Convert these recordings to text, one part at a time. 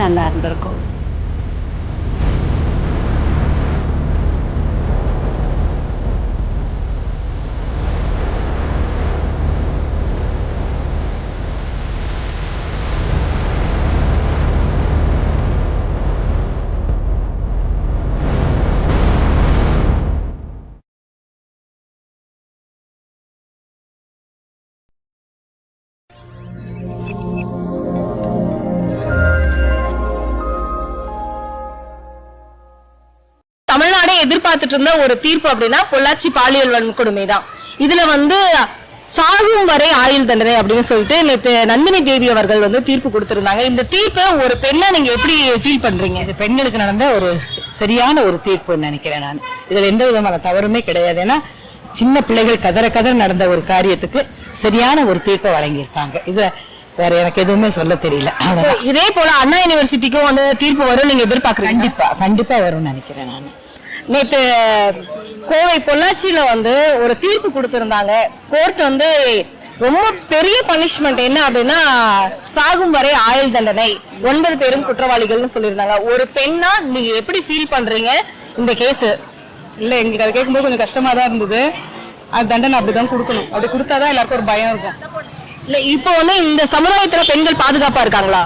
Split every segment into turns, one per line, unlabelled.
நல்லா இருந்திருக்கும்.
எதிர்பார்த்துட்டு இருந்த ஒரு தீர்ப்பு அப்படின்னா பொள்ளாச்சி பாலியல் வன்கொடுமை தான் இதுல வந்து சாகும் வரை ஆயுள் தண்டனை அப்படின்னு சொல்லிட்டு நேத்து நந்தினி தேவி அவர்கள் வந்து தீர்ப்பு கொடுத்திருந்தாங்க. இந்த தீர்ப்பை ஒரு பெண்ணை நீங்க எப்படி ஃபீல் பண்றீங்க?
இது பெண்களுக்கு நடந்த ஒரு சரியான ஒரு தீர்ப்புன்னு நினைக்கிறேன் நான். இதுல எந்த விதமான தவறுமே கிடையாது. ஏன்னா சின்ன பிள்ளைகள் கதற கதற நடந்த ஒரு காரியத்துக்கு சரியான ஒரு தீர்ப்பை வழங்கியிருக்காங்க. இதுல வேற எனக்கு எதுவுமே சொல்ல தெரியல.
இதே போல அண்ணா யூனிவர்சிட்டிக்கும் வந்து தீர்ப்பு வரும் நீங்க எதிர்பார்க்கறீங்க
கண்டிப்பா கண்டிப்பா வரும்னு நினைக்கிறேன் நான்.
நேத்து கோவை பொள்ளாச்சியில வந்து ஒரு தீர்ப்பு கொடுத்திருந்தாங்க. கோர்ட் வந்து ரொம்ப பெரிய பனிஷ்மெண்ட் என்ன அப்படின்னா சாகும் வரை ஆயுள் தண்டனை. ஒன்பது பேரும் குற்றவாளிகள்னு சொல்லியிருந்தாங்க. ஒரு பெண்ணா நீங்க எப்படி ஃபீல் பண்றீங்க இந்த கேஸ்
இல்லை எங்களுக்கு அதை கேட்கும்போது கொஞ்சம் கஷ்டமாக தான் இருந்தது. அது தண்டனை அப்படி தான் கொடுக்கணும். அப்படி கொடுத்தாதான் எல்லாருக்கும் ஒரு பயம் இருக்கும்.
இல்ல இப்போ வந்து இந்த சமுதாயத்துல பெண்கள் பாதுகாப்பா இருக்காங்களா?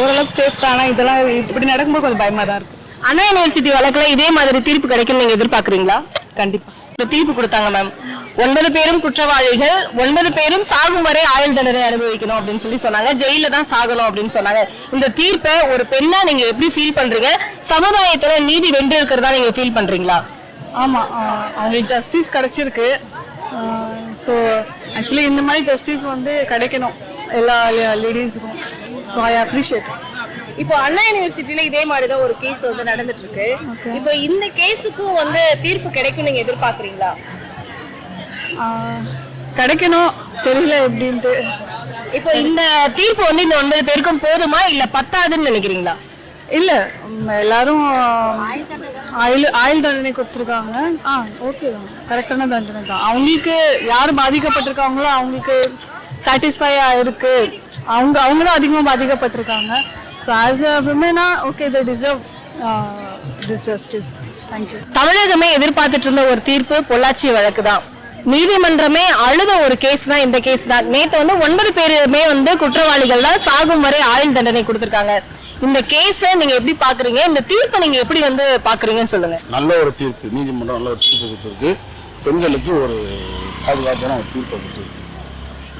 ஓரளவுக்கு சேஃப் தான்? ஆனால் இதெல்லாம் இப்படி நடக்கும்போது கொஞ்சம் பயமாக தான் இருக்கு.
அண்ணா யூனிவர்சிட்டி வழக்குல இதே மாதிரி தீர்ப்பு கிடைக்கும் நீங்க எதிர்பார்க்கறீங்களா?
கண்டிப்பாக
இந்த தீர்ப்பு கொடுத்தாங்க மேம் ஒன்பது பேரும் குற்றவாளிகள் ஒன்பது பேரும் சாகும் வரை ஆயுள் தண்டனை அனுபவிக்கணும் அப்படின்னு சொல்லி சொன்னாங்க. ஜெயில தான் சாகணும் அப்படின்னு சொன்னாங்க. இந்த தீர்ப்பை ஒரு பெண்ணா நீங்க எப்படி ஃபீல் பண்றீங்க? சமுதாயத்துல நீதி வென்று இருக்கிறதா நீங்க ஃபீல் பண்றீங்களா?
ஆமாம் அவங்களுக்கு ஜஸ்டிஸ் கிடைச்சிருக்கு. ஸோ ஆக்சுவலி இந்த மாதிரி ஜஸ்டிஸ் வந்து கிடைக்கணும். எல்லா லேடிஸுக்கும் ஸோ ஐ அப்ரிஷியேட்
இப்போ அண்ணா யூனிவர்சிட்டியில இதே மாதிரி தான் ஒரு கேஸ் வந்து நடந்துட்டு இருக்கு இப்போ இந்த கேஸுக்கும் வந்து தீர்ப்பு கிடைக்கும் நீங்க எதிர்பார்க்கறீங்களா?
கிடைக்கணும். தெரியல எப்படின்ட்டு.
இப்போ இந்த தீர்ப்பு வந்து இந்த ஒன்பது பேருக்கும் போதுமா இல்ல பத்தாதுன்னு நினைக்கிறீங்களா?
இல்லை எல்லாரும் ஆயில் ஆயில் தண்டனை கொடுத்துருக்காங்க. ஆ ஓகே தான் கரெக்டான தண்டனை தான். அவங்களுக்கு யார் பாதிக்கப்பட்டிருக்காங்களோ அவங்களுக்கு சாட்டிஸ்ஃபை இருக்கு. அவங்க அவங்களும் அதிகமாக பாதிக்கப்பட்டிருக்காங்க. So as a விமனா okay they deserve this justice thank you
தமிழகமே எதிர்பார்த்துட்டு இருந்த ஒரு தீர்ப்பு பொள்ளாச்சி வழக்கு தான். நீதிமன்றமே அழுத ஒரு கேஸ் தான் இந்த கேஸ் தான். நேத்து வந்து ஒன்பது பேருமே வந்து குற்றவாளிகள் தான் சாகும் வரை ஆயுள் தண்டனை கொடுத்திருக்காங்க. இந்த கேஸ நீங்க எப்படி பாக்குறீங்க? இந்த தீர்ப்பை நீங்க எப்படி வந்து பாக்குறீங்கன்னு சொல்லுங்க.
நல்ல ஒரு தீர்ப்பு. நீதிமன்றம் நல்ல ஒரு தீர்ப்பு கொடுத்துருக்கு. பெண்களுக்கு ஒரு பாதுகாப்பான ஒரு தீர்ப்பை கொடுத்துருக்கு.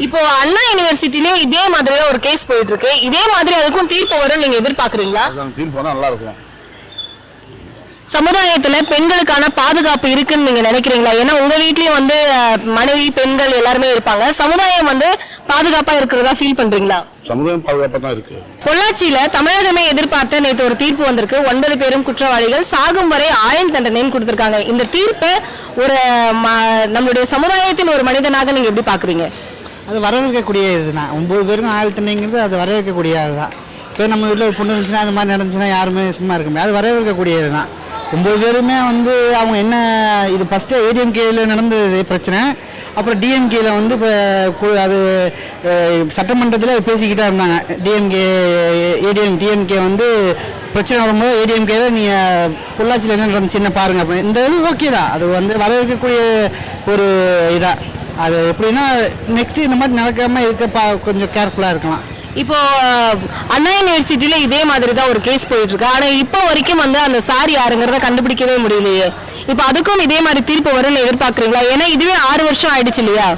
இப்போ அண்ணா யூனிவர்சிட்டிலயும் இதே மாதிரி தான் ஒரு கேஸ் போயிட்டு இருக்கு இதே மாதிரி அதுக்கும் தீர்ப்பு வரும் நீங்க எதிர்பார்க்கறீங்களா?
தீர்ப்பு நல்லா இருக்கும்
சமுதாயத்துல பெண்களுக்கான பாதுகாப்பு இருக்குன்னு நீங்க நினைக்கிறீங்களா? ஏன்னா உங்க வீட்லயும் வந்து அஹ், மனைவி பெண்கள் எல்லாருமே இருப்பாங்க. சமுதாயம் வந்து பாதுகாப்பா இருக்கிறதா ஃபீல் பண்றீங்களா?
சமுதாயம் பாதுகாப்பாக தான் இருக்கு.
பொள்ளாச்சியில தமிழகமே எதிர்பார்த்த நேற்று ஒரு தீர்ப்பு வந்திருக்கு. ஒன்பது பேரும் குற்றவாளிகள் சாகும் வரை ஆயுள் தண்டனைன்னு கொடுத்திருக்காங்க. இந்த தீர்ப்பை ஒரு ம- நம்மளுடைய சமுதாயத்தின் ஒரு மனிதனாக நீங்க எப்படி பாக்குறீங்க
அது வரவேற்கக்கூடிய இதுதான். ஒம்பது பேருக்கும் ஆயுள் அது வரவேற்கக்கூடிய அதுதான். இப்போ நம்ம வீட்டில் ஒரு பொண்ணு இருந்துச்சுன்னா அது மாதிரி நடந்துச்சுன்னா யாருமே சும்மா இருக்க முடியாது. அது வரவேற்கக்கூடியது தான் ஒம்பது பேருமே வந்து அவங்க என்ன இது ஃபஸ்ட்டு ஏடிஎம்கேயில் நடந்தது பிரச்சனை. அப்புறம் டிஎம்கேயில் வந்து இப்போ அது சட்டமன்றத்தில் பேசிக்கிட்டே இருந்தாங்க. டிஎம்கே ஏடிஎம் டிஎம்கே வந்து பிரச்சனை வரும்போது ஏடிஎம்கேல நீங்கள் பொள்ளாச்சியில் என்ன நடந்துச்சு என்ன அப்படின்னு இந்த இது ஓகே தான். அது வந்து வரவேற்கக்கூடிய ஒரு இதாக அது எப்படின்னா நெக்ஸ்ட் இந்த மாதிரி நடக்காம இருக்க பா கொஞ்சம் கேர்ஃபுல்லாக இருக்கலாம்.
இப்போ அண்ணா யூனிவர்சிட்டியில இதே மாதிரி தான் ஒரு கேஸ் போயிட்டு இருக்கு ஆனா இப்போ வரைக்கும் வந்து அந்த சார் யாருங்கிறத கண்டுபிடிக்கவே முடியலையே. இப்போ அதுக்கும் இதே மாதிரி தீர்ப்பு வரும்னு எதிர்பார்க்கறீங்களா? ஏன்னா இதுவே ஆறு வருஷம் ஆயிடுச்சு இல்லையா?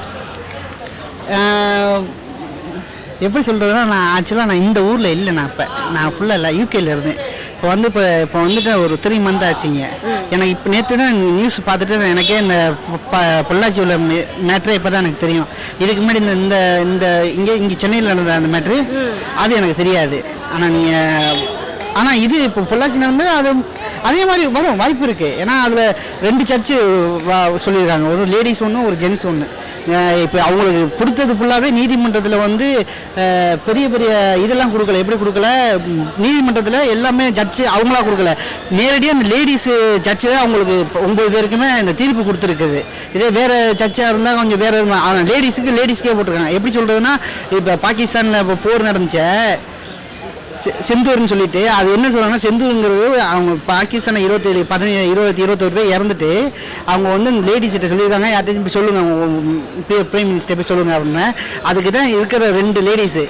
எப்படி சொல்கிறதுனா நான் ஆக்சுவலாக நான் இந்த ஊரில் இல்லை நான் இப்போ. நான் ஃபுல்லாக இல்லை யூகேல இருந்தேன். இப்போ வந்து இப்போ இப்போ வந்துட்டு ஒரு த்ரீ மந்த் ஆச்சுங்க. எனக்கு இப்போ நேற்று தான் நியூஸ் பார்த்துட்டு எனக்கே இந்த ப- பொள்ளாச்சி உள்ள மேட்ரே இப்போ தான் எனக்கு தெரியும். இதுக்கு முன்னாடி இந்த இந்த இந்த இங்கே இங்கே சென்னையில் நடந்த அந்த மேட்ரு அது எனக்கு தெரியாது. ஆனால் நீங்கள் ஆனால் இது இப்போ பொள்ளாச்சி நடந்தது அது அதே மாதிரி வரும் வாய்ப்பு இருக்குது ஏன்னா அதில் ரெண்டு சர்ச்சு சொல்லியிருக்காங்க. ஒரு லேடிஸ் ஒன்று ஒரு ஜென்ஸ் ஒன்று இப்போ அவங்களுக்கு கொடுத்தது ஃபுல்லாகவே நீதிமன்றத்தில் வந்து பெரிய பெரிய இதெல்லாம் கொடுக்கல. எப்படி கொடுக்கல? நீதிமன்றத்தில் எல்லாமே ஜட்ஜு அவங்களா கொடுக்கல. நேரடியாக அந்த லேடிஸு ஜட்ஜு தான் அவங்களுக்கு இப்போ ஒம்பது பேருக்குமே இந்த தீர்ப்பு கொடுத்துருக்குது. இதே வேறு ஜட்ஜாக இருந்தால் கொஞ்சம் வேறு ஆனால் லேடிஸுக்கு லேடிஸ்க்கே போட்டிருக்காங்க. எப்படி சொல்கிறதுன்னா இப்போ பாகிஸ்தானில் இப்போ போர் நடந்துச்சு செந்தூர்னு சொல்லிட்டு அது என்ன சொல்றாங்கன்னா செந்தூருங்கிறது அவங்க பாகிஸ்தான இருபத்தேழு பதினேழு இருபத்தி இருபத்தோரு பேர் இறந்துட்டு அவங்க வந்து லேடிஸ் கிட்ட சொல்லியிருக்காங்க. யார்ட்டையும் போய் சொல்லுங்க அவங்க பிரைம் மினிஸ்டர் போய் சொல்லுங்க அப்படின்னு. அதுக்கு தான் இருக்கிற ரெண்டு லேடிஸு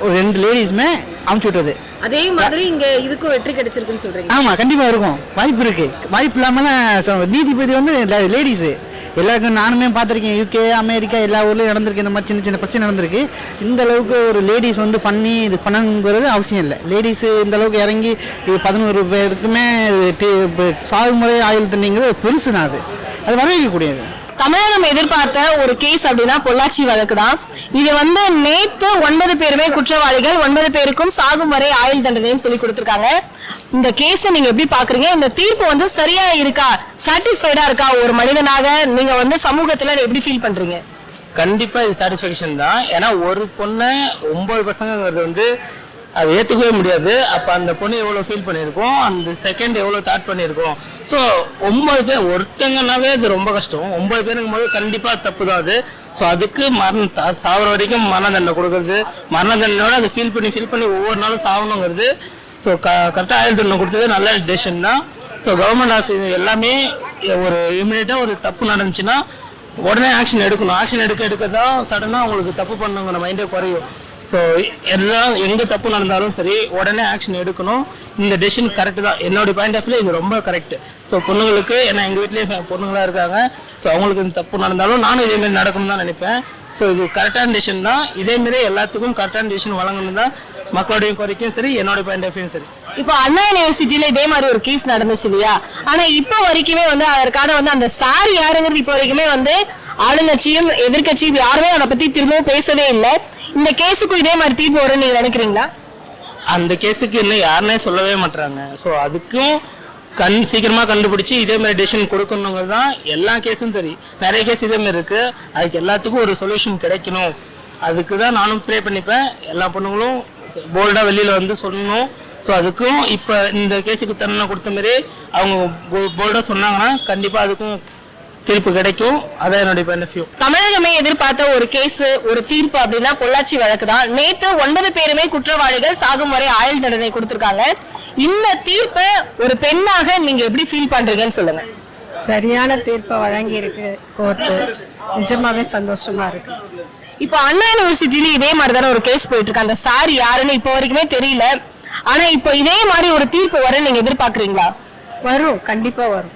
ஒரு ரெண்டு லேடிஸுமே அமுச்சு விட்டது.
அதே மாதிரி இங்க இதுக்கும் வெற்றி கிடைச்சிருக்குன்னு சொல்றீங்க.
ஆமாம் கண்டிப்பாக இருக்கும். வாய்ப்பு இருக்கு. வாய்ப்பு இல்லாமல் சொ- நீதிபதி வந்து லேடிஸு எல்லாருக்கும் நானுமே பார்த்துருக்கேன். யூகே அமெரிக்கா எல்லா ஊர்லேயும் நடந்திருக்கு. இந்த மாதிரி சின்ன சின்ன பிரச்சனை நடந்திருக்கு. இந்த அளவுக்கு ஒரு லேடிஸ் வந்து பண்ணி இது பண்ணணுங்கிறது அவசியம் இல்லை. லேடிஸு இந்த அளவுக்கு இறங்கி இது பதினோரு பேருக்குமே சாகுமுறை ஆயுள் தண்ணிங்கிறது பெருசு தான் அது. அது வரவேற்கக்கூடியது.
தமிழகம் எதிர்பார்த்த ஒரு கேஸ் அப்படின்னா பொள்ளாச்சி வழக்கு தான் இது வந்து நேத்து ஒன்பது பேருமே குற்றவாளிகள் ஒன்பது பேருக்கும் சாகும் வரை ஆயுள் தண்டனைன்னு சொல்லி கொடுத்துருக்காங்க. இந்த கேஸை நீங்க எப்படி பாக்குறீங்க? இந்த தீர்ப்பு வந்து சரியா இருக்கா? சாட்டிஸ்ஃபைடா இருக்கா? ஒரு மனிதனாக நீங்க வந்து சமூகத்துல எப்படி ஃபீல் பண்றீங்க?
கண்டிப்பா இது சாட்டிஸ்ஃபேக்ஷன் தான். ஏன்னா ஒரு பொண்ணை ஒன்பது பசங்கிறது வந்து அது ஏற்றுக்கவே முடியாது. அப்போ அந்த பொண்ணு எவ்வளோ ஃபீல் பண்ணியிருக்கோம்? அந்த செகண்ட் எவ்வளோ தாட் பண்ணியிருக்கோம்? ஸோ ஒம்பது பேர் ஒருத்தங்கனாவே அது ரொம்ப கஷ்டம். ஒம்பது பேருங்கும் போது கண்டிப்பாக தப்பு தான் அது. ஸோ அதுக்கு மரணம் த- சாவர வரைக்கும் மரண தண்டனை கொடுக்கறது. மரண தண்டனோட அதை ஃபீல் பண்ணி ஃபீல் பண்ணி ஒவ்வொரு நாளும் சாகணுங்கிறது ஸோ க கரெக்டாக ஆயுள் தண்டனை கொடுத்தது நல்ல டெசிஷன் தான். ஸோ கவர்மெண்ட் ஆஃபீஸ் எல்லாமே ஒரு இமீடியட்டாக ஒரு தப்பு நடந்துச்சுன்னா உடனே ஆக்ஷன் எடுக்கணும். ஆக்ஷன் எடுக்க எடுக்க தான் சடனாக அவங்களுக்கு தப்பு பண்ணுங்கிற மைண்டே குறையும். ஸோ எல்லாம் எங்கே தப்பு நடந்தாலும் சரி உடனே ஆக்ஷன் எடுக்கணும். இந்த டெசிஷன் கரெக்ட் தான். என்னோட பாயிண்ட் ஆஃப் வியூ இது ரொம்ப கரெக்ட் ஸோ பொண்ணுங்களுக்கு ஏன்னா எங்கள் வீட்லேயே பொண்ணுங்களாக இருக்காங்க. ஸோ அவங்களுக்கு இந்த தப்பு நடந்தாலும் நானும் இதேமாரி நடக்கணும்னு தான் நினைப்பேன். ஸோ இது கரெக்டான டெசிஷன் தான். இதேமாரி எல்லாத்துக்கும் கரெக்டான டெசிஷன் வழங்கணும் தான் மக்களுடைய கோரிக்கையும் சரி என்னோட பாயிண்ட் ஆஃப் வியூ சரி.
இப்போ அண்ணா யூனிவர்சிட்டியில இதே மாதிரி ஒரு கேஸ் நடந்துச்சு இல்லையா? ஆனா இப்போ வரைக்குமே வந்து அதற்கான வந்து அந்த சார் யாருங்கிறது இப்போ வரைக்குமே வந்து ஆளுங்கட்சியும் எதிர்க்கட்சியும் யாருமே அதை பத்தி திரும்பவும் பேசவே இல்லை. இந்த கேஸுக்கும் இதே மாதிரி தீர்ப்பு வரும்னு நீங்க நினைக்கிறீங்களா?
அந்த கேஸுக்கு இன்னும் யாருனே சொல்லவே மாட்றாங்க. ஸோ அதுக்கும் கண் சீக்கிரமாக கண்டுபிடிச்சி இதே மாதிரி டெசிஷன் கொடுக்கணுங்கிறது தான் எல்லா கேஸும் சரி நிறைய கேஸ் இதே மாதிரி இருக்கு. அதுக்கு எல்லாத்துக்கும் ஒரு சொல்யூஷன் கிடைக்கணும். அதுக்கு தான் நானும் ப்ரே பண்ணிப்பேன். எல்லா பொண்ணுங்களும் போல்டாக வெளியில் வந்து சொல்லணும். ஸோ அதுக்கும் இப்போ இந்த கேஸுக்கு தண்டனை கொடுத்த மாதிரி அவங்க போல்டாக சொன்னாங்கன்னா கண்டிப்பாக அதுக்கும் தீர்ப்பு கிடைக்கும். அதான் என்னுடைய பாயிண்ட் வியூ
தமிழகமே எதிர்பார்த்த ஒரு கேஸ் ஒரு தீர்ப்பு அப்படின்னா பொள்ளாச்சி வழக்கு தான். நேத்து ஒன்பது பேருமே குற்றவாளிகள் சாகும் வரை ஆயுள் தண்டனை கொடுத்திருக்காங்க. இந்த தீர்ப்பை ஒரு பெண்ணாக நீங்க எப்படி ஃபீல் பண்றீங்கன்னு சொல்லுங்க.
சரியான தீர்ப்பை வழங்கியிருக்கு கோர்ட்டு. நிஜமாவே சந்தோஷமா இருக்கு.
இப்போ அண்ணா யூனிவர்சிட்டில இதே மாதிரி தானே ஒரு கேஸ் போயிட்டு இருக்கு அந்த சார் யாருன்னு இப்போ வரைக்குமே தெரியல. ஆனா இப்போ இதே மாதிரி ஒரு தீர்ப்பு வர நீங்க எதிர்பார்க்கறீங்களா?
வரும். கண்டிப்பா வரும்.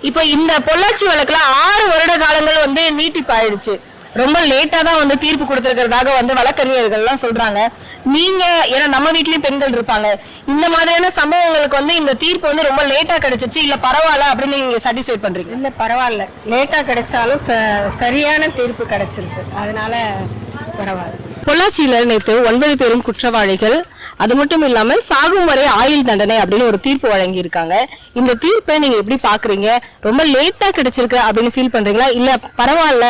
இப்போ இந்த பொள்ளாச்சி வழக்குல ஆறு வருட காலங்கள் வந்து நீட்டிப்பு ஆயிடுச்சு ரொம்ப லேட்டா தான் வந்து தீர்ப்பு கொடுத்திருக்கிறதாக வந்து வழக்கறிஞர்கள் எல்லாம் சொல்றாங்க. நீங்க ஏன்னா நம்ம வீட்லயும் பெண்கள் இருப்பாங்க. இந்த மாதிரியான சம்பவங்களுக்கு வந்து இந்த தீர்ப்பு வந்து ரொம்ப லேட்டா கிடைச்சிச்சு இல்ல பரவாயில்ல அப்படின்னு நீங்க சாட்டிஸ்ஃபை பண்றீங்க?
இல்ல பரவாயில்ல. லேட்டா கிடைச்சாலும் ச- சரியான தீர்ப்பு கிடைச்சிருக்கு. அதனால பரவாயில்ல.
பொள்ளாச்சியில நேற்று ஒன்பது பேரும் குற்றவாளிகள் அது மட்டும் இல்லாம சாகும் வரை ஆயுள் தண்டனை அப்படின்னு ஒரு தீர்ப்பு வழங்கி இருக்காங்க இந்த தீர்ப்பை நீங்க எப்படி பாக்குறீங்க? ரொம்ப லேட்டா கிடைச்சிருக்கு அப்படின்னு ஃபீல் பண்றீங்களா? இல்ல பரவாயில்ல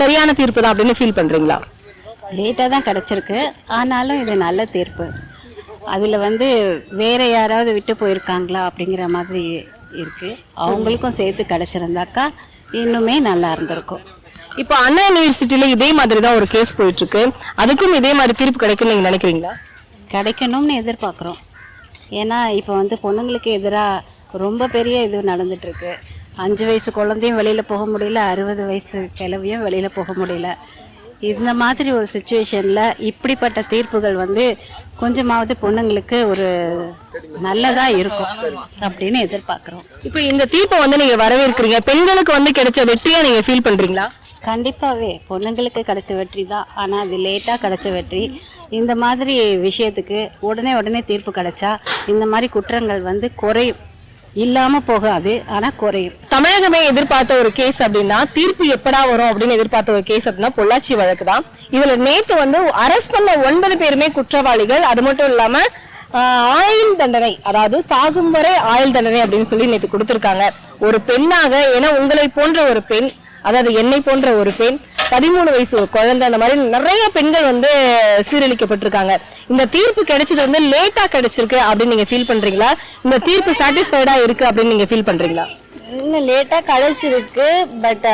சரியான தீர்ப்பு தான் அப்படின்னு ஃபீல் பண்றீங்களா?
லேட்டாக தான் கிடச்சிருக்கு. ஆனாலும் இது நல்ல தீர்ப்பு. அதில் வந்து வேற யாராவது விட்டு போயிருக்காங்களா அப்படிங்கிற மாதிரி இருக்குது அவங்களுக்கும் சேர்த்து கிடச்சிருந்தாக்கா இன்னுமே நல்லா இருந்திருக்கும்.
இப்போ அண்ணா யூனிவர்சிட்டியில இதே மாதிரி தான் ஒரு கேஸ் போயிட்டு இருக்கு. அதுக்கும் இதே மாதிரி தீர்ப்பு கிடைக்கும் நீங்க நினைக்கிறீங்களா?
கிடைக்கணும்னு எதிர்பார்க்குறோம். ஏன்னா இப்போ வந்து பொண்ணுங்களுக்கு எதிராக ரொம்ப பெரிய இது நடந்துகிட்ருக்கு அஞ்சு வயசு குழந்தையும் வெளியில் போக முடியல அறுபது வயசு கிழவியும் வெளியில் போக முடியல. இந்த மாதிரி ஒரு சுச்சுவேஷனில் இப்படிப்பட்ட தீர்ப்புகள் வந்து கொஞ்சமாவது பொண்ணுங்களுக்கு ஒரு நல்லதாக இருக்கும் அப்படின்னு எதிர்பார்க்குறோம்.
இப்போ இந்த தீர்ப்பை வந்து நீங்கள் வரவேற்கிறீங்க. பெண்களுக்கு வந்து கிடைச்ச வெற்றியாக நீங்கள் ஃபீல் பண்ணுறீங்களா
கண்டிப்பாகவே பொண்ணுங்களுக்கு கிடைச்ச வெற்றி தான். ஆனால் அது லேட்டாக கிடைச்ச வெற்றி. இந்த மாதிரி விஷயத்துக்கு உடனே உடனே தீர்ப்பு கிடைச்சா இந்த மாதிரி குற்றங்கள் வந்து குறையும் இல்லாமல் போகாது. ஆனால் குறையும்
தமிழகமே எதிர்பார்த்த ஒரு கேஸ் அப்படின்னா தீர்ப்பு எப்படா வரும் அப்படின்னு எதிர்பார்த்த ஒரு கேஸ் அப்படின்னா பொள்ளாச்சி வழக்கு தான். இதில் நேற்று வந்து அரெஸ்ட் பண்ண ஒன்பது பேருமே குற்றவாளிகள். அது மட்டும் இல்லாமல் ஆயுள் தண்டனை அதாவது சாகும் வரை ஆயுள் தண்டனை அப்படின்னு சொல்லி நேற்று கொடுத்துருக்காங்க. ஒரு பெண்ணாக ஏன்னா உங்களை போன்ற ஒரு பெண் அதாவது என்னை போன்ற ஒரு பெண் பதிமூணு வயசு ஒரு குழந்தை அந்த மாதிரி நிறைய பெண்கள் வந்து சீரழிக்கப்பட்டிருக்காங்க. இந்த தீர்ப்பு கிடைச்சது வந்து லேட்டா கிடைச்சிருக்கு அப்படின்னு நீங்க ஃபீல் பண்றீங்களா? இந்த தீர்ப்பு சாட்டிஸ்ஃபைடா இருக்கு அப்படின்னு நீங்க ஃபீல் பண்றீங்களா?
இன்னும் லேட்டாக கிடைச்சிருக்கு பட்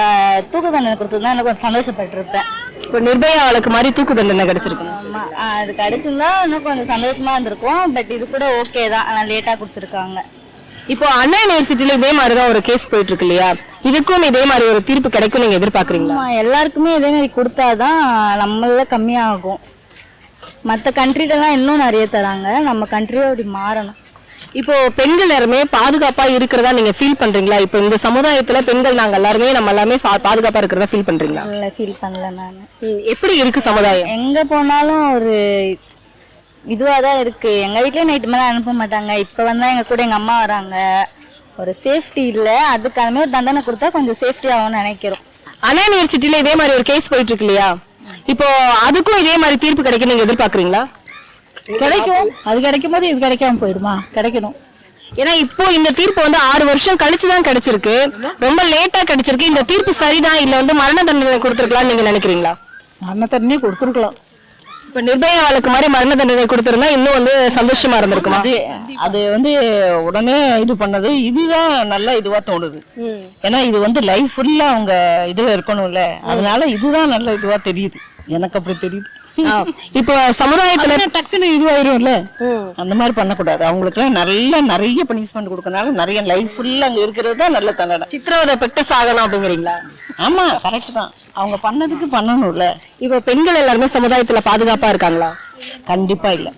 தூக்கு தண்டனை கொடுத்தது தான் எனக்கு கொஞ்சம் சந்தோஷப்பட்டிருப்பேன்.
இப்போ நிர்பயா வழக்கு மாதிரி தூக்கு தண்டனை கிடைச்சிருக்கு.
ஆமா ஆஹ் அது கிடைச்சிருந்தா இன்னும் கொஞ்சம் சந்தோஷமா இருந்திருக்கும் பட் இது கூட ஓகே தான். ஆனால் லேட்டாக கொடுத்துருக்காங்க.
இப்போ அண்ணா யூனிவர்சிட்டில இதே மாதிரி தான் ஒரு கேஸ் போயிட்டு இருக்கு இல்லையா இதுக்கும் இதே மாதிரி ஒரு தீர்ப்பு கிடைக்கும் நீங்க எதிர்பார்க்கறீங்களா?
எல்லாருக்குமே இதே மாதிரி கொடுத்தாதான் நம்மள கம்மியாகும். மற்ற கண்ட்ரிலலாம் இன்னும் நிறைய தராங்க. நம்ம கண்ட்ரியும் அப்படி மாறணும்.
இப்போ பெண்கள் எல்லாருமே பாதுகாப்பா இருக்கிறதா நீங்க ஃபீல் பண்றீங்களா? இப்போ இந்த சமுதாயத்துல பெண்கள் நாங்க எல்லாருமே நம்ம எல்லாமே பாதுகாப்பா இருக்கிறதா ஃபீல் பண்றீங்களா?
இல்லை ஃபீல் பண்ணல நான்.
எப்படி இருக்கு சமுதாயம்?
எங்கே போனாலும் ஒரு இதுவாக தான் இருக்குது எங்கள் வீட்டிலே நைட்டு மேலே அனுப்ப மாட்டாங்க. இப்போ வந்தால் எங்கள் கூட எங்கள் அம்மா வராங்க. ஒரு சேஃப்டி இல்லை. அதுக்கு ஒரு தண்டனை கொடுத்தா கொஞ்சம் சேஃப்டி ஆகும்னு நினைக்கிறோம்.
அண்ணா யூனிவர்சிட்டில இதே மாதிரி ஒரு கேஸ் போயிட்டு இருக்கு இல்லையா? இப்போ அதுக்கும் இதே மாதிரி தீர்ப்பு கிடைக்கும் நீங்க எதிர்பார்க்கறீங்களா?
கிடைக்கும். அது கிடைக்கும் போது இது கிடைக்காம போயிடுமா? கிடைக்கணும்.
ஏன்னா இப்போ இந்த தீர்ப்பு வந்து ஆறு வருஷம் கழிச்சு தான் கிடைச்சிருக்கு. ரொம்ப லேட்டா கிடைச்சிருக்கு. இந்த தீர்ப்பு சரிதான்? இல்ல வந்து மரண தண்டனை கொடுத்துருக்கலாம் நீங்க நினைக்கிறீங்களா?
மரண தண்ணி கொடுத்துருக்கலாம்.
இப்ப நிர்பயா வழக்கு மாதிரி மரண தண்டனை கொடுத்திருந்தா இன்னும் வந்து சந்தோஷமா இருந்திருக்குமா?
அது அது வந்து உடனே இது பண்ணது. இதுதான் நல்ல இதுவா தோணுது. ஏன்னா இது வந்து லைஃப் ஃபுல்லா அவங்க இதுல இருக்கணும்ல. அதனால இதுதான் நல்ல இதுவா தெரியுது. எனக்கு அப்படி தெரியுது.
இப்போ சமுதாயத்துல
டக்குன்னு இதுவாயிரும்ல? அந்த மாதிரி பண்ணக்கூடாது. அவங்களுக்குலாம் நல்ல நிறைய பனிஷ்மெண்ட் கொடுக்கறனால நிறைய லைஃப் ஃபுல்லா அங்க இருக்கிறது தான் நல்ல தண்டனை.
சித்திரவதை பெட்டு சாகணும் அப்படிங்கிறீங்களா?
ஆமா கரெக்ட் தான். அவங்க பண்ணதுக்கு பண்ணணும்ல.
இப்போ பெண்கள் எல்லாருமே சமுதாயத்துல பாதுகாப்பா இருக்காங்களா?
கண்டிப்பா இல்ல.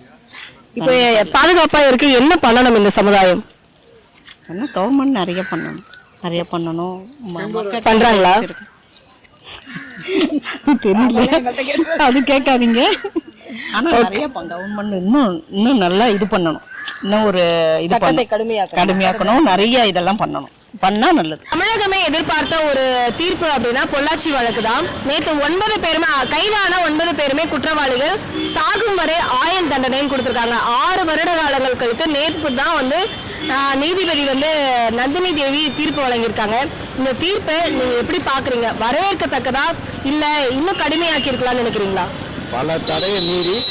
இப்போ பாதுகாப்பா இருக்கு என்ன பண்ணணும் இந்த சமுதாயம்?
ஆனா கவர்மெண்ட் நிறைய பண்ணணும். நிறைய பண்ணணும்.
பண்றாங்களா?
தெரியல. அது கேட்காதீங்க. கவர்மெண்ட் இன்னும் இன்னும் நல்லா இது பண்ணணும். இன்னும் ஒரு இது
கடுமையாக்கணும்.
நிறைய இதெல்லாம் பண்ணணும். பண்ணா நல்லது.
தமிழகமே எதிர்பார்த்த ஒரு தீர்ப்பு அப்படின்னா பொள்ளாச்சி வழக்கு தான். நேற்று ஒன்பது பேருமே கைதான ஒன்பது பேருமே குற்றவாளிகள் சாகும் வரை ஆயுள் தண்டனையும் கொடுத்துருக்காங்க. ஆறு வருட காலங்கள் கழித்து நேற்று தான் வந்து நீதிபதி வந்து நந்தினி தேவி தீர்ப்பு வழங்கியிருக்காங்க. இந்த தீர்ப்பை நீங்கள் எப்படி பார்க்குறீங்க? வரவேற்கத்தக்கதா? இல்லை இன்னும் கடுமையாக்கி இருக்கலாம்னு நினைக்கிறீங்களா?
பல தடையை மீறி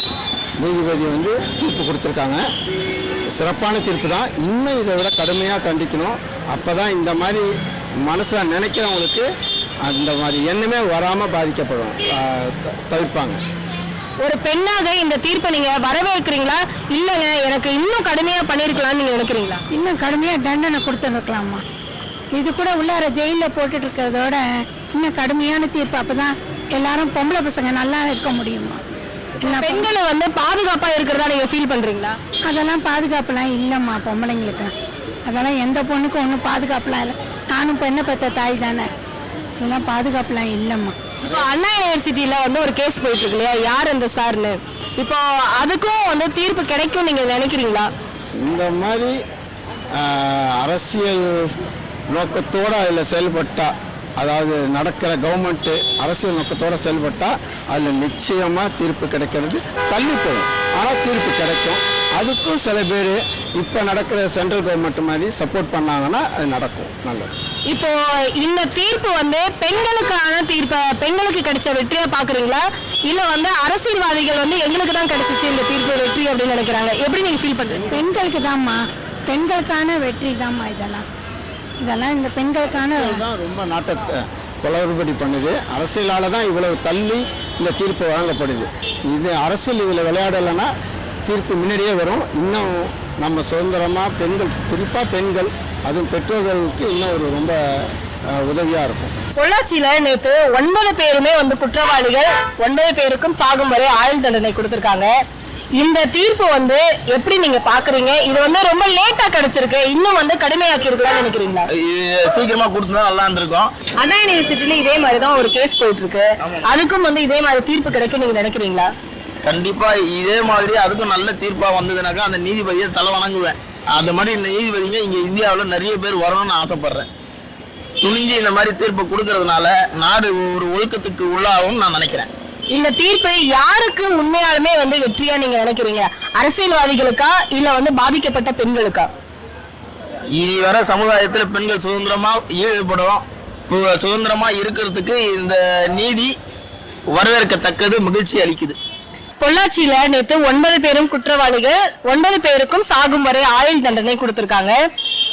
நீதிபதி வந்து தீர்ப்பு கொடுத்துருக்காங்க. சிறப்பான தீர்ப்பு தான். இன்னும் இதை விட கடுமையாக கண்டிக்கணும் அப்போ தான் இந்த மாதிரி மனசில் நினைக்கிறவங்களுக்கு அந்த மாதிரி எண்ணமே வராமல் பாதிக்கப்படும். த- தவிர்ப்பாங்க.
ஒரு பெண்ணாக இந்த தீர்ப்பை நீங்க வரவேற்கிறீங்களா? இல்லங்க எனக்கு இன்னும் கடுமையா பண்ணிருக்கலாம்னு நீங்க நினைக்கிறீங்களா?
இன்னும் கடுமையாக தண்டனை கொடுத்துருக்கலாமா? இது கூட உள்ளார ஜெயிலில் போட்டுட்டு இருக்கிறதோட இன்னும் கடுமையான தீர்ப்பு அப்போ தான் எல்லாரும் பொம்பளை பசங்க நல்லா இருக்க முடியுமா?
பெண்களை வந்து பாதுகாப்பா இருக்கிறதா நீங்க ஃபீல் பண்றீங்களா?
அதெல்லாம் பாதுகாப்புலாம் இல்லைம்மா பொம்பளைங்களுக்கு. அதெல்லாம் எந்த பொண்ணுக்கும் ஒன்றும் பாதுகாப்புலாம் இல்லை. நானும் பெண்ணை பெற்ற தாய் தானே. இதெல்லாம் பாதுகாப்புலாம் இல்லைம்மா.
இப்போ அண்ணா யூனிவர்சிட்டியில் வந்து ஒரு கேஸ் போயிட்டு இருக்கு இல்லையா யார் அந்த சார்னு? இப்போ அதுக்கும் வந்து தீர்ப்பு கிடைக்கும் நீங்கள் நினைக்கிறீங்களா?
இந்த மாதிரி அரசியல் நோக்கத்தோடு அதில் செயல்பட்டால் அதாவது நடக்கிற கவர்மெண்ட்டு அரசியல் நோக்கத்தோடு செயல்பட்டால் அதில் நிச்சயமாக தீர்ப்பு கிடைக்கிறது தள்ளி போகும். ஆனால் தீர்ப்பு கிடைக்கும். அதுக்கும் சில பேர் இப்போ நடக்கிற சென்ட்ரல் கவர்மெண்ட் மாதிரி சப்போர்ட் பண்ணாங்கன்னா அது நடக்கும். நல்லது.
இப்போ இந்த தீர்ப்பு வந்து பெண்களுக்கான தீர்ப்பை பெண்களுக்கு கிடைச்ச வெற்றியா பாக்குறீங்களா? இல்ல வந்து அரசியல்வாதிகள் வந்து எங்களுக்கு தான் கிடைச்சிச்சு இந்த தீர்ப்பு வெற்றி அப்படின்னு நினைக்கிறாங்க. எப்படி நீங்க ஃபீல் பண்றீங்க?
பெண்களுக்கு தான்மா. பெண்களுக்கான வெற்றி தான்மா இதெல்லாம். இதெல்லாம் இந்த பெண்களுக்கான
தான் ரொம்ப நாட்டை குளறுபடி பண்ணுது. அரசியலால் தான் இவ்வளவு தள்ளி இந்த தீர்ப்பு வழங்கப்படுது. இது அரசியல் இதில் விளையாடலைன்னா தீர்ப்பு முன்னாடியே வரும். இன்னும் நம்ம சுதந்திரமாக பெண்கள் குறிப்பாக பெண்கள் அதுவும் பெற்றோர்களுக்கு இன்னும் ஒரு ரொம்ப உதவியாக இருக்கும்.
பொள்ளாச்சியில நேத்து ஒன்பது பேருமே வந்து குற்றவாளிகள் ஒன்பது பேருக்கும் சாகும் வரை ஆயுள் தண்டனை கொடுத்திருக்காங்க. இந்த தீர்ப்பு வந்து எப்படி நீங்க பாக்குறீங்க? இது வந்து ரொம்ப லேட்டா கிடைச்சிருக்கு. இன்னும் வந்து கடுமையாக்கி இருக்கலாம்னு நினைக்கிறீங்களா?
இது சீக்கிரமா கொடுத்துருந்தா நல்லா இருந்திருக்கும்.
அண்ணா யூனிவர்சிட்டில இதே மாதிரி தான் ஒரு கேஸ் போயிட்டு இருக்கு அதுக்கும் வந்து இதே மாதிரி தீர்ப்பு கிடைக்கும் நீங்க நினைக்கிறீங்களா?
கண்டிப்பா இதே மாதிரி அதுக்கும் நல்ல தீர்ப்பா வந்ததுனாக்கா அந்த நீதிபதியை தலை வணங்குவேன். அது மாதிரி இந்த நீதிபதிங்க இங்க இந்தியாவில் நிறைய பேர் வரணும்னு ஆசைப்படுறேன். துணிஞ்சு இந்த மாதிரி தீர்ப்பு கொடுக்கறதுனால நாடு ஒரு ஒழுக்கத்துக்கு உள்ளாகும் நான் நினைக்கிறேன்.
இந்த தீர்ப்பு யாருக்கு உண்மையாலுமே வந்து வெற்றியா நீங்க நினைக்கிறீங்க? அரசியல்வாதிகளுக்கா? இல்ல வந்து பாதிக்கப்பட்ட பெண்களுக்கா?
இனி வர சமுதாயத்தில் பெண்கள் சுதந்திரமா ஈடுபடும் சுதந்திரமா இருக்கிறதுக்கு இந்த நீதி வரவேற்கத்தக்கது மகிழ்ச்சி அளிக்குது.
பொள்ளாச்சியில நேற்று ஒன்பது பேரும் குற்றவாளிகள் ஒன்பது பேருக்கும் சாகும் வரை ஆயுள் தண்டனை கொடுத்திருக்காங்க.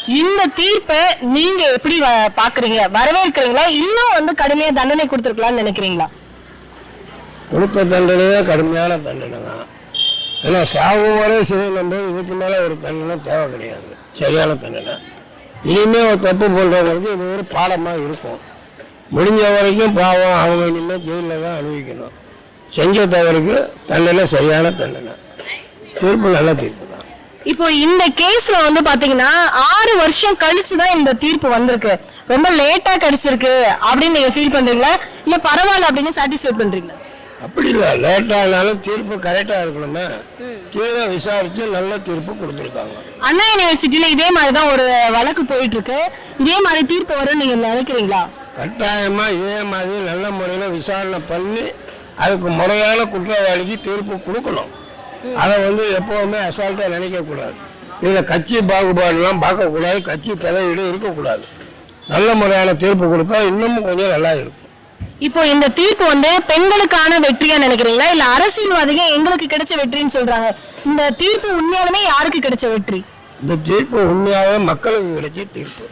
இந்த தீர்ப்பை நீங்க எப்படி வ- பாக்குறீங்க? வரவேற்கிறீங்களா? இன்னும் வந்து கடுமையா தண்டனை கொடுத்துருக்கலாம்னு நினைக்கிறீங்களா?
கொடுத்த தண்டனையே கடுமையான தண்டனை தான். ஏன்னா சாகும் வரை சிறையில் போது இதுக்கு மேலே ஒரு தண்டனை தேவை கிடையாது. சரியான தண்டனை. இனிமே ஒரு தப்பு பண்ணுறவங்களுக்கு இது ஒரு பாடமாக இருக்கும். முடிஞ்ச வரைக்கும் பாவம் அவங்க இனிமேல் ஜெயிலில் தான் அனுபவிக்கணும். செஞ்ச தவறுக்கு தண்டனை சரியான தண்டனை. தீர்ப்பு நல்ல தீர்ப்பு தான்.
இப்போ இந்த கேஸ்ல வந்து பாத்தீங்கன்னா ஆறு வருஷம் கழிச்சு தான் இந்த தீர்ப்பு வந்திருக்கு. ரொம்ப லேட்டா கிடைச்சிருக்கு அப்படின்னு நீங்க ஃபீல் பண்றீங்களா? இல்ல பரவாயில்ல அப்படின்னு சாட்டிஸ்ஃபை பண்றீங்களா?
அப்படி இல்லை லேட்டானாலும் தீர்ப்பு கரெக்டாக இருக்கணுமே. தீர விசாரித்து நல்ல தீர்ப்பு கொடுத்துருக்காங்க.
அண்ணா யூனிவர்சிட்டியில இதே மாதிரி தான் ஒரு வழக்கு போயிட்டு இருக்கு இதே மாதிரி தீர்ப்பு வரும்னு நீங்க நினைக்கிறீங்களா?
கட்டாயமாக இதே மாதிரி நல்ல முறையில் விசாரணை பண்ணி அதுக்கு முறையான குற்றவாளிக்கு தீர்ப்பு கொடுக்கணும். அதை வந்து எப்போவுமே அசால்ட்டாக நினைக்கக்கூடாது. இதில் கட்சி பாகுபாடுலாம் பார்க்கக்கூடாது. கட்சி தலையீடு இருக்கக்கூடாது. நல்ல முறையான தீர்ப்பு கொடுத்தா இன்னமும் கொஞ்சம் நல்லா இருக்கும்.
இப்போ இந்த தீர்ப்பு வந்து பெண்களுக்கான வெற்றியா நினைக்கிறீங்களா? இல்ல அரசியல்வாதிகள் எங்களுக்கு கிடைச்ச வெற்றின்னு சொல்றாங்க. இந்த தீர்ப்பு உண்மையாலுமே யாருக்கு கிடைச்ச வெற்றி?
இந்த தீர்ப்பு உண்மையாகவே மக்களுக்கு கிடைச்ச தீர்ப்பு.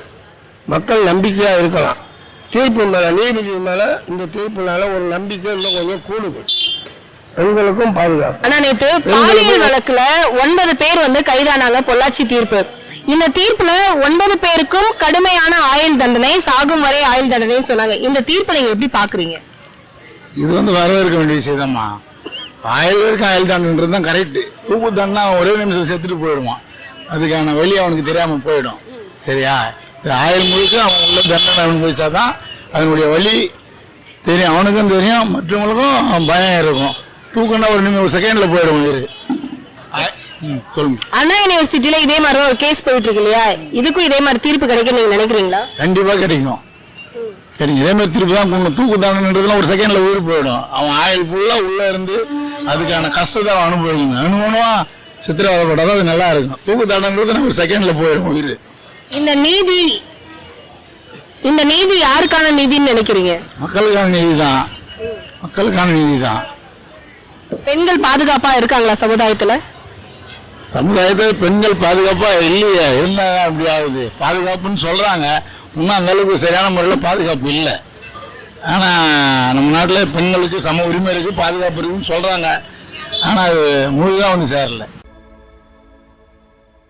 மக்கள் நம்பிக்கையாக இருக்கலாம். தீர்ப்பு மேலே நீதிபதி மேலே இந்த தீர்ப்புனால ஒரு நம்பிக்கை இன்னும் கொஞ்சம் கூடுது. பெண்களுக்கும் பாதுகாப்பு.
ஆனா நேத்து பாலியல் வழக்குல ஒன்பது பேர் வந்து கைதானாங்க பொள்ளாச்சி தீர்ப்பு. இந்த தீர்ப்புல ஒன்பது பேருக்கும் கடுமையான ஆயுள் தண்டனை சாகும் வரை ஆயுள் தண்டனை சொன்னாங்க. இந்த தீர்ப்பை நீங்க எப்படி பாக்குறீங்க?
இது வந்து வரவேற்க வேண்டிய விஷயம்தாம்மா ஆயுள் வரைக்கும் ஆயுள் தண்டன்றது தான் கரெக்டு தூக்கு தண்டனை அவன் ஒரே நிமிஷம் செத்துட்டு போயிடுவான். அதுக்கான வழி அவனுக்கு தெரியாமல் போயிடும். சரியா? ஆயுள் முழுக்க அவன் உள்ள தண்டனை அனுபவிச்சாதான் அதனுடைய வழி தெரியும். அவனுக்கும் தெரியும் மற்றவங்களுக்கும் பயம் இருக்கும். தூக்குன்னா ஒரு நிமிஷம் ஒரு செகண்டில் போயிடும் உயிர். சொல்லுங்க.
அண்ணா யூனிவர்சிட்டியில இதே மாதிரி தான் ஒரு கேஸ் போயிட்டு இருக்கு இல்லையா இதுக்கும் இதே மாதிரி தீர்ப்பு கிடைக்கும் நீங்க நினைக்கிறீங்களா?
கண்டிப்பாக கிடைக்கும். கிடைக்கும். இதே மாதிரி திருப்பி தான் கொண்டு தூக்கு தண்டனைன்றதுலாம் ஒரு செகண்ட்ல உயிர் போயிடும். அவன் ஆயுள் ஃபுல்லாக உள்ள இருந்து அதுக்கான கஷ்டத்தை அவன் அனுபவிக்கணும். அனுபவமா சித்திரவதைப்பட்டாதான் அது நல்லா இருக்கும். தூக்கு தண்டனைன்றது ஒரு செகண்ட்ல போயிடும் உயிர்.
இந்த நீதி இந்த நீதி யாருக்கான நீதின்னு நினைக்கிறீங்க?
மக்களுக்கான நீதி தான் மக்களுக்கான நீதி தான்
பெண்கள் பாதுகாப்பா இருக்காங்களா சமுதாயத்துல?
சமுதாயத்தில் பெண்கள் பாதுகாப்பாக இல்லையே. இருந்தாங்க அப்படி ஆகுது. பாதுகாப்புன்னு சொல்கிறாங்க இன்னும் அந்த அளவுக்கு சரியான முறையில் பாதுகாப்பு இல்லை. ஆனால் நம்ம நாட்டில் பெண்களுக்கு சம உரிமை இருக்குது பாதுகாப்பு இருக்குன்னு சொல்கிறாங்க ஆனால் அது முழுதாக வந்து சேரல.